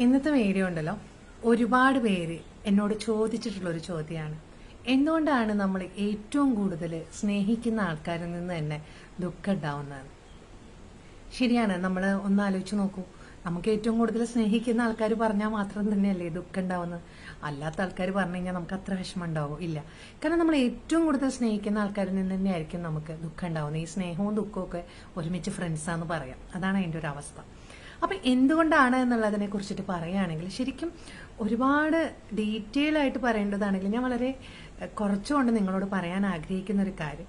ഇന്നത്തെ വീഡിയോ ഉണ്ടല്ലോ. ഒരുപാട് പേര് എന്നോട് ചോദിച്ചിട്ടുള്ള ഒരു ചോദ്യമാണ്. എന്തുകൊണ്ടാണ് നമ്മൾ ഏറ്റവും കൂടുതൽ സ്നേഹിക്കുന്ന ആൾക്കാരിൽ നിന്ന് തന്നെ ദുഃഖം ഉണ്ടാവുന്നത്? ശരിയാണ് നമ്മൾ ഒന്ന് ആലോചിച്ച് നോക്കൂ. നമുക്ക് ഏറ്റവും കൂടുതൽ സ്നേഹിക്കുന്ന ആൾക്കാർ പറഞ്ഞാൽ മാത്രം തന്നെയല്ലേ ദുഃഖം ഉണ്ടാവുന്നത്? അല്ലാത്ത ആൾക്കാർ പറഞ്ഞു കഴിഞ്ഞാൽ നമുക്ക് അത്ര വിഷമം ഉണ്ടാവും? ഇല്ല. കാരണം നമ്മൾ ഏറ്റവും കൂടുതൽ സ്നേഹിക്കുന്ന ആൾക്കാരിൽ നിന്ന് തന്നെയായിരിക്കും നമുക്ക് ദുഃഖം ഉണ്ടാവുന്നത്. ഈ സ്നേഹവും ദുഃഖവും ഒക്കെ ഒരുമിച്ച് ഫ്രണ്ട്സാന്ന് പറയാം. അതാണ് അതിന്റെ ഒരു അവസ്ഥ. അപ്പൊ എന്തുകൊണ്ടാണ് എന്നുള്ളതിനെ കുറിച്ചിട്ട് പറയുകയാണെങ്കിൽ ശരിക്കും ഒരുപാട് ഡീറ്റെയിൽ ആയിട്ട് പറയേണ്ടതാണെങ്കിൽ ഞാൻ വളരെ കുറച്ചുകൊണ്ട് നിങ്ങളോട് പറയാൻ ആഗ്രഹിക്കുന്ന ഒരു കാര്യം.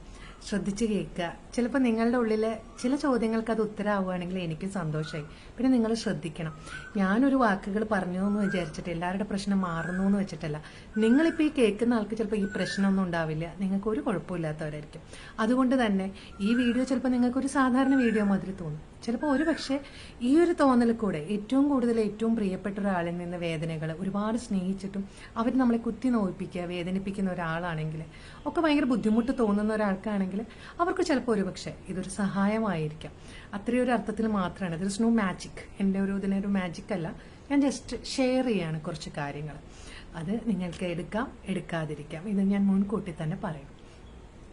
ശ്രദ്ധിച്ചു കേൾക്കുക. ചിലപ്പോൾ നിങ്ങളുടെ ഉള്ളിലെ ചില ചോദ്യങ്ങൾക്ക് അത് ഉത്തരമാവുകയാണെങ്കിൽ എനിക്ക് സന്തോഷമായി പിന്നെ നിങ്ങൾ ശ്രദ്ധിക്കണം. ഞാനൊരു വാക്കുകൾ പറഞ്ഞു എന്ന് വിചാരിച്ചിട്ട് എല്ലാവരുടെ പ്രശ്നം മാറുന്നു എന്ന് വെച്ചിട്ടല്ല. നിങ്ങളിപ്പോൾ ഈ കേൾക്കുന്ന ആൾക്ക് ചിലപ്പോൾ ഈ പ്രശ്നമൊന്നും ഉണ്ടാവില്ല. നിങ്ങൾക്ക് ഒരു കുഴപ്പമില്ലാത്തവരായിരിക്കും. അതുകൊണ്ട് തന്നെ ഈ വീഡിയോ ചിലപ്പോൾ നിങ്ങൾക്കൊരു സാധാരണ വീഡിയോ മാതിരി തോന്നും. ചിലപ്പോൾ ഒരു പക്ഷേ ഈ ഒരു തോന്നൽ കൂടെ ഏറ്റവും കൂടുതൽ ഏറ്റവും പ്രിയപ്പെട്ട ഒരാളിൽ നിന്ന് വേദനകൾ ഒരുപാട് സ്നേഹിച്ചിട്ടും അവർ നമ്മളെ കുത്തി നോയിപ്പിക്കുക വേദനിപ്പിക്കുന്ന ഒരാളാണെങ്കിൽ ഒക്കെ ഭയങ്കര ബുദ്ധിമുട്ട് തോന്നുന്ന ഒരാൾക്കാണെങ്കിൽ അവർക്ക് ചിലപ്പോൾ ഒരു പക്ഷേ ഇതൊരു സഹായമായിരിക്കാം. അത്രയും ഒരു അർത്ഥത്തിൽ മാത്രമാണ്. ഇതൊരു സ്നോ മാജിക് എന്റെ ഒരു ഇതിനൊരു മാജിക് അല്ല. ഞാൻ ജസ്റ്റ് ഷെയർ ചെയ്യാണ് കുറച്ച് കാര്യങ്ങൾ. അത് നിങ്ങൾക്ക് എടുക്കാം എടുക്കാതിരിക്കാം. ഇത് ഞാൻ മുൻകൂട്ടി തന്നെ പറയും.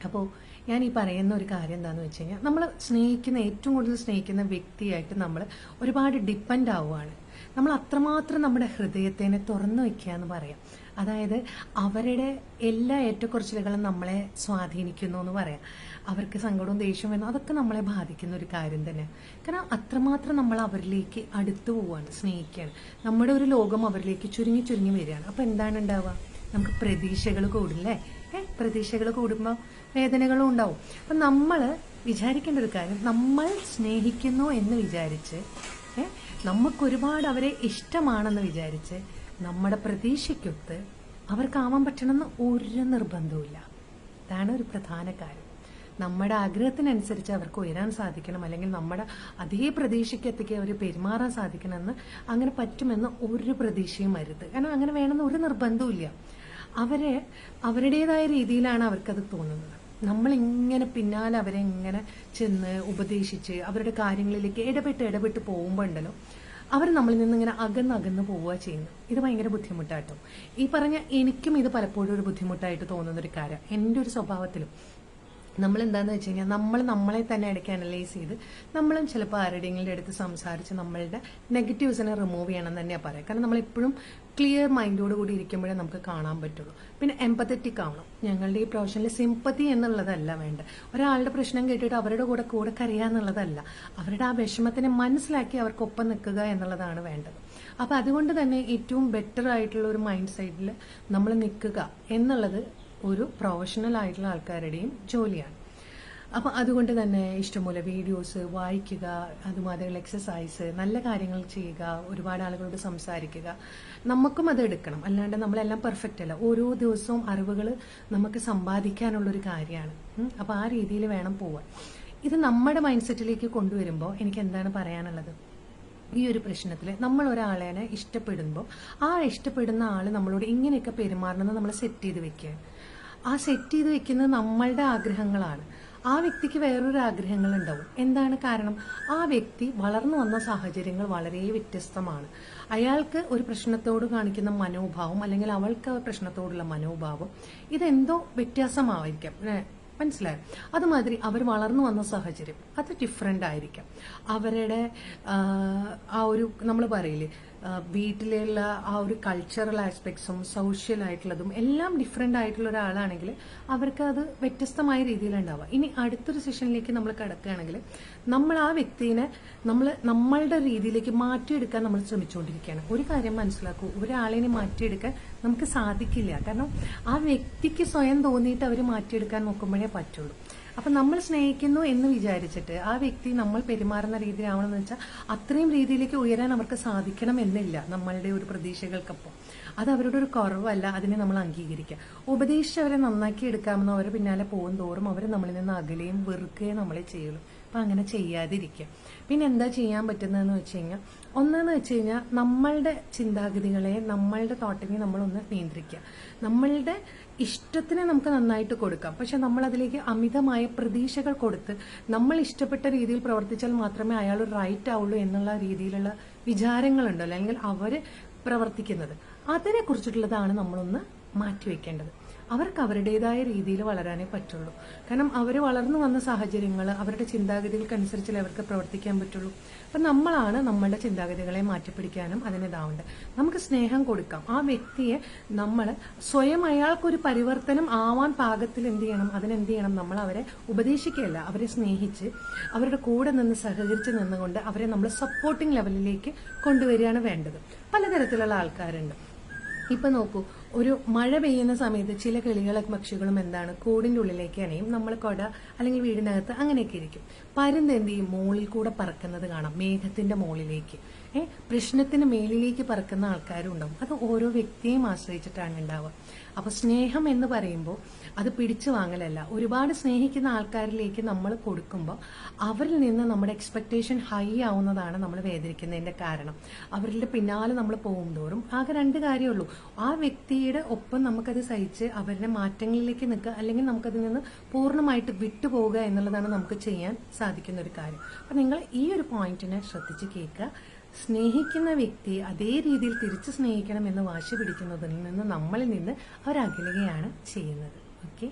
അപ്പോൾ ഞാൻ ഈ പറയുന്ന ഒരു കാര്യം എന്താണെന്ന് വെച്ച് കഴിഞ്ഞാൽ നമ്മൾ സ്നേഹിക്കുന്ന ഏറ്റവും കൂടുതൽ സ്നേഹിക്കുന്ന വ്യക്തിയായിട്ട് നമ്മൾ ഒരുപാട് ഡിപ്പെൻഡ് ആവുകയാണ് നമ്മൾ അത്രമാത്രം നമ്മുടെ ഹൃദയത്തിനെ തുറന്നു വയ്ക്കുക എന്ന് പറയാം. അതായത് അവരുടെ എല്ലാ ഏറ്റക്കുറച്ചിലുകളും നമ്മളെ സ്വാധീനിക്കുന്നു എന്ന് പറയാം. അവർക്ക് സങ്കടവും ദേഷ്യവും വരുന്നു അതൊക്കെ നമ്മളെ ബാധിക്കുന്ന ഒരു കാര്യം തന്നെ. കാരണം അത്രമാത്രം നമ്മൾ അവരിലേക്ക് അടുത്തു പോവുകയാണ് സ്നേഹിക്കുകയാണ്. നമ്മുടെ ഒരു ലോകം അവരിലേക്ക് ചുരുങ്ങി ചുരുങ്ങി വരികയാണ്. അപ്പോൾ എന്താണ് ഉണ്ടാവുക? നമുക്ക് പ്രതീക്ഷകൾ കൂടില്ലേ? ഏ പ്രതീക്ഷകൾ കൂടുമ്പോൾ വേദനകളും ഉണ്ടാവും. അപ്പം നമ്മൾ വിചാരിക്കേണ്ട ഒരു കാര്യം നമ്മൾ സ്നേഹിക്കുന്നു എന്ന് വിചാരിച്ച് ഏ നമുക്ക് ഒരുപാട് അവരെ ഇഷ്ടമാണെന്ന് വിചാരിച്ച് നമ്മുടെ പ്രതീക്ഷയ്ക്കൊത്ത് അവർക്കാവാൻ പറ്റണമെന്ന് ഒരു നിർബന്ധവുമില്ല. അതാണ് ഒരു പ്രധാന കാര്യം. നമ്മുടെ ആഗ്രഹത്തിനനുസരിച്ച് അവർക്ക് ഉയരാൻ സാധിക്കണം അല്ലെങ്കിൽ നമ്മുടെ അതേ പ്രതീക്ഷയ്ക്ക് എത്തിക്കുക അവർ പെരുമാറാൻ സാധിക്കണമെന്ന് അങ്ങനെ പറ്റുമെന്ന് ഒരു പ്രതീക്ഷയും വരുത് കാരണം അങ്ങനെ വേണമെന്ന് ഒരു നിർബന്ധവുമില്ല. അവരെ അവരുടേതായ രീതിയിലാണ് അവർക്കത് തോന്നുന്നത്. നമ്മളിങ്ങനെ പിന്നാലെ അവരെ ഇങ്ങനെ ചെന്ന് ഉപദേശിച്ച് അവരുടെ കാര്യങ്ങളിലേക്ക് ഇടപെട്ട് ഇടപെട്ട് പോകുമ്പോൾ ഉണ്ടല്ലോ അവർ നമ്മളിൽ നിന്ന് ഇങ്ങനെ അകന്ന് അകന്ന് പോവുക ചെയ്യുന്നു ഇത് ഭയങ്കര ബുദ്ധിമുട്ടാട്ടോ. ഈ പറഞ്ഞ എനിക്കും ഇത് പലപ്പോഴും ഒരു ബുദ്ധിമുട്ടായിട്ട് തോന്നുന്ന ഒരു കാര്യം. എന്റെ ഒരു സ്വഭാവത്തിലും നമ്മൾ എന്താന്ന് വെച്ച് കഴിഞ്ഞാൽ നമ്മൾ നമ്മളെ തന്നെ ഇടയ്ക്ക് അനലൈസ് ചെയ്ത് നമ്മളും ചിലപ്പോൾ ആരുടെയെങ്കിലും അടുത്ത് സംസാരിച്ച് നമ്മളുടെ നെഗറ്റീവ്സിനെ റിമൂവ് ചെയ്യണം തന്നെയാണ് പറയാം. കാരണം നമ്മളെപ്പോഴും ക്ലിയർ മൈൻഡോട് കൂടി ഇരിക്കുമ്പോഴേ നമുക്ക് കാണാൻ പറ്റുള്ളൂ. പിന്നെ എമ്പത്തറ്റിക് ആവണം. ഞങ്ങളുടെ ഈ പ്രൊഫഷനിൽ സിമ്പത്തി എന്നുള്ളതല്ല വേണ്ട ഒരാളുടെ പ്രശ്നം കേട്ടിട്ട് അവരുടെ കൂടെ കൂടെ കരയാന്നുള്ളതല്ല അവരുടെ ആ വിഷമത്തിനെ മനസ്സിലാക്കി അവർക്കൊപ്പം നിൽക്കുക എന്നുള്ളതാണ് വേണ്ടത്. അപ്പൊ അതുകൊണ്ട് തന്നെ ഏറ്റവും ബെറ്റർ ആയിട്ടുള്ള ഒരു മൈൻഡ് സൈഡിൽ നമ്മൾ നിൽക്കുക എന്നുള്ളത് ഒരു പ്രൊഫഷണൽ ആയിട്ടുള്ള ആൾക്കാരുടെയും ജോലിയാണ്. അപ്പം അതുകൊണ്ട് തന്നെ ഇഷ്ടംപോലെ വീഡിയോസ് വായിക്കുക അതുമാതിരിയുള്ള എക്സസൈസ് നല്ല കാര്യങ്ങൾ ചെയ്യുക ഒരുപാട് ആളുകളോട് സംസാരിക്കുക. നമുക്കും അത് എടുക്കണം. അല്ലാണ്ട് നമ്മളെല്ലാം പെർഫെക്റ്റ് അല്ല. ഓരോ ദിവസവും അറിവുകൾ നമുക്ക് സമ്പാദിക്കാനുള്ളൊരു കാര്യമാണ്. അപ്പോൾ അപ്പം ആ രീതിയിൽ വേണം പോവാൻ. ഇത് നമ്മുടെ മൈൻഡ് സെറ്റിലേക്ക് കൊണ്ടുവരുമ്പോൾ എനിക്ക് എന്താണ് പറയാനുള്ളത്? ഈ ഒരു പ്രശ്നത്തിൽ നമ്മൾ ഒരാളെ ഇഷ്ടപ്പെടുമ്പോൾ ആ ഇഷ്ടപ്പെടുന്ന ആൾ നമ്മളോട് ഇങ്ങനെയൊക്കെ പെരുമാറണമെന്ന് നമ്മൾ സെറ്റ് ചെയ്ത് വെക്കുക. ആ സെറ്റ് ചെയ്ത് വെക്കുന്നത് നമ്മളുടെ ആഗ്രഹങ്ങളാണ്. ആ വ്യക്തിക്ക് വേറൊരു ആഗ്രഹങ്ങൾ ഉണ്ടാവും. എന്താണ് കാരണം? ആ വ്യക്തി വളർന്നു വന്ന സാഹചര്യങ്ങൾ വളരെ വ്യത്യസ്തമാണ്. അയാൾക്ക് ഒരു പ്രശ്നത്തോട് കാണിക്കുന്ന മനോഭാവം അല്ലെങ്കിൽ അവൾക്ക് ആ പ്രശ്നത്തോടുള്ള മനോഭാവം ഇതെന്തോ വ്യത്യാസമായിരിക്കാം. മനസ്സിലായോ? അതുമാതിരി അവർ വളർന്നു വന്ന സാഹചര്യം അത് ഡിഫറെന്റ് ആയിരിക്കാം. അവരുടെ ആ, ഒരു നമ്മൾ പറയില്ലേ വീട്ടിലുള്ള ആ ഒരു കൾച്ചറൽ ആസ്പെക്ട്സും സോഷ്യൽ ആയിട്ടുള്ളതും എല്ലാം ഡിഫറെന്റ് ആയിട്ടുള്ള ഒരാളാണെങ്കിൽ അവർക്ക് അത് വ്യത്യസ്തമായ രീതിയിലുണ്ടാവുക ഇനി അടുത്തൊരു സെഷനിലേക്ക് നമ്മൾ കിടക്കുകയാണെങ്കിൽ നമ്മൾ ആ വ്യക്തിനെ നമ്മൾ നമ്മളുടെ രീതിയിലേക്ക് മാറ്റിയെടുക്കാൻ നമ്മൾ ശ്രമിച്ചുകൊണ്ടിരിക്കുകയാണ്. ഒരു കാര്യം മനസ്സിലാക്കൂ ഒരാളിനെ മാറ്റിയെടുക്കാൻ നമുക്ക് സാധിക്കില്ല. കാരണം ആ വ്യക്തിക്ക് സ്വയം തോന്നിയിട്ട് അവർ മാറ്റിയെടുക്കാൻ നോക്കുമ്പോഴേ പറ്റുള്ളൂ. അപ്പൊ നമ്മൾ സ്നേഹിക്കുന്നു എന്ന് വിചാരിച്ചിട്ട് ആ വ്യക്തി നമ്മൾ പെരുമാറുന്ന രീതിയിലാവണമെന്ന് വെച്ചാൽ അത്രയും രീതിയിലേക്ക് ഉയരാൻ അവർക്ക് സാധിക്കണം എന്നില്ല നമ്മളുടെ ഒരു പ്രതീക്ഷകൾക്കൊപ്പം. അത് അവരുടെ ഒരു കുറവല്ല അതിനെ നമ്മൾ അംഗീകരിക്കുക. ഉപദേശിച്ച് അവരെ നന്നാക്കി എടുക്കാമെന്ന് അവരെ പിന്നാലെ പോകും തോറും അവർ നമ്മളിൽ നിന്ന് അകലെയും വെറുക്കുകയും നമ്മളെ ചെയ്യുള്ളൂ. അപ്പൊ അങ്ങനെ ചെയ്യാതിരിക്കുക. പിന്നെ എന്താ ചെയ്യാൻ പറ്റുന്നതെന്ന് വെച്ച് കഴിഞ്ഞാൽ ഒന്നെന്ന് വെച്ച് കഴിഞ്ഞാൽ നമ്മളുടെ ചിന്താഗതികളെ നമ്മളുടെ തോട്ടിനെ നമ്മളൊന്ന് നിയന്ത്രിക്കുക. നമ്മളുടെ ഇഷ്ടത്തിനെ നമുക്ക് നന്നായിട്ട് കൊടുക്കാം. പക്ഷെ നമ്മൾ അതിലേക്ക് അമിതമായ പ്രതീക്ഷകൾ കൊടുത്ത് നമ്മൾ ഇഷ്ടപ്പെട്ട രീതിയിൽ പ്രവർത്തിച്ചാൽ മാത്രമേ അയാൾ റൈറ്റ് ആവുള്ളൂ എന്നുള്ള രീതിയിലുള്ള വിചാരങ്ങളുണ്ടല്ലോ. അല്ലെങ്കിൽ അവർ പ്രവർത്തിക്കുന്നത്. അതിനെ കുറിച്ചിട്ടുള്ളതാണ് നമ്മളൊന്ന് മാറ്റിവെക്കേണ്ടത്. അവർക്ക് അവരുടേതായ രീതിയിൽ വളരാനേ പറ്റുള്ളൂ. കാരണം അവർ വളർന്നു വന്ന സാഹചര്യങ്ങൾ അവരുടെ ചിന്താഗതികൾക്കനുസരിച്ചല്ലേ അവർക്ക് പ്രവർത്തിക്കാൻ പറ്റുള്ളൂ. അപ്പം നമ്മളാണ് നമ്മളുടെ ചിന്താഗതികളെ മാറ്റിപ്പിടിക്കാനും അതിനിതാവേണ്ടത് നമുക്ക് സ്നേഹം കൊടുക്കാം. ആ വ്യക്തിയെ നമ്മൾ സ്വയം അയാൾക്കൊരു പരിവർത്തനം ആവാൻ പാകത്തിൽ എന്ത് ചെയ്യണം? അതിനെന്ത് ചെയ്യണം? നമ്മൾ അവരെ ഉപദേശിക്കുകയല്ല. അവരെ സ്നേഹിച്ച് അവരുടെ കൂടെ നിന്ന് സഹകരിച്ച് നിന്നുകൊണ്ട് അവരെ നമ്മൾ സപ്പോർട്ടിംഗ് ലെവലിലേക്ക് കൊണ്ടുവരികയാണ് വേണ്ടത്. പലതരത്തിലുള്ള ആൾക്കാരുണ്ട്. ഇപ്പൊ നോക്കൂ ഒരു മഴ പെയ്യുന്ന സമയത്ത് ചില കിളികളും പക്ഷികളും എന്താണ് കൂടിന്റെ ഉള്ളിലേക്ക് അണയും നമ്മൾ കൊട അല്ലെങ്കിൽ വീടിനകത്ത് അങ്ങനെയൊക്കെ ഇരിക്കും. പരുന്ത് എന്ത് ചെയ്യും? മുകളിൽ കൂടെ പറക്കുന്നത് കാണാം മേഘത്തിന്റെ മുകളിലേക്ക് പ്രശ്നത്തിന് മേലിലേക്ക് പറക്കുന്ന ആൾക്കാരും ഉണ്ടാവും അത് ഓരോ വ്യക്തിയെയും ആശ്രയിച്ചിട്ടാണ് ഉണ്ടാവുക. അപ്പൊ സ്നേഹം എന്ന് പറയുമ്പോൾ അത് പിടിച്ചു വാങ്ങലല്ല. ഒരുപാട് സ്നേഹിക്കുന്ന ആൾക്കാരിലേക്ക് നമ്മൾ കൊടുക്കുമ്പോൾ അവരിൽ നിന്ന് നമ്മുടെ എക്സ്പെക്ടേഷൻ ഹൈ ആവുന്നതാണ് നമ്മൾ വേദനിക്കുന്നതിന്റെ കാരണം. അവരുടെ പിന്നാലെ നമ്മൾ പോകും തോറും ആകെ രണ്ട് കാര്യമുള്ളൂ ആ വ്യക്തിയുടെ ഒപ്പം നമുക്കത് സഹിച്ച് അവരുടെ മാറ്റങ്ങളിലേക്ക് നിൽക്കുക അല്ലെങ്കിൽ നമുക്കതിൽ നിന്ന് പൂർണമായിട്ട് വിട്ടുപോകുക എന്നുള്ളതാണ് നമുക്ക് ചെയ്യാൻ സാധിക്കുന്ന ഒരു കാര്യം. അപ്പൊ നിങ്ങൾ ഈ ഒരു പോയിന്റിനെ ശ്രദ്ധിച്ച് കേൾക്കുക. സ്നേഹിക്കുന്ന വ്യക്തി അതേ രീതിയിൽ തിരിച്ചു സ്നേഹിക്കണം എന്ന് വാശി പിടിക്കുന്നതിൽ നിന്ന് നമ്മളിൽ നിന്ന് അവർ അകലുകയാണ് ചെയ്യുന്നത്. ഓക്കെ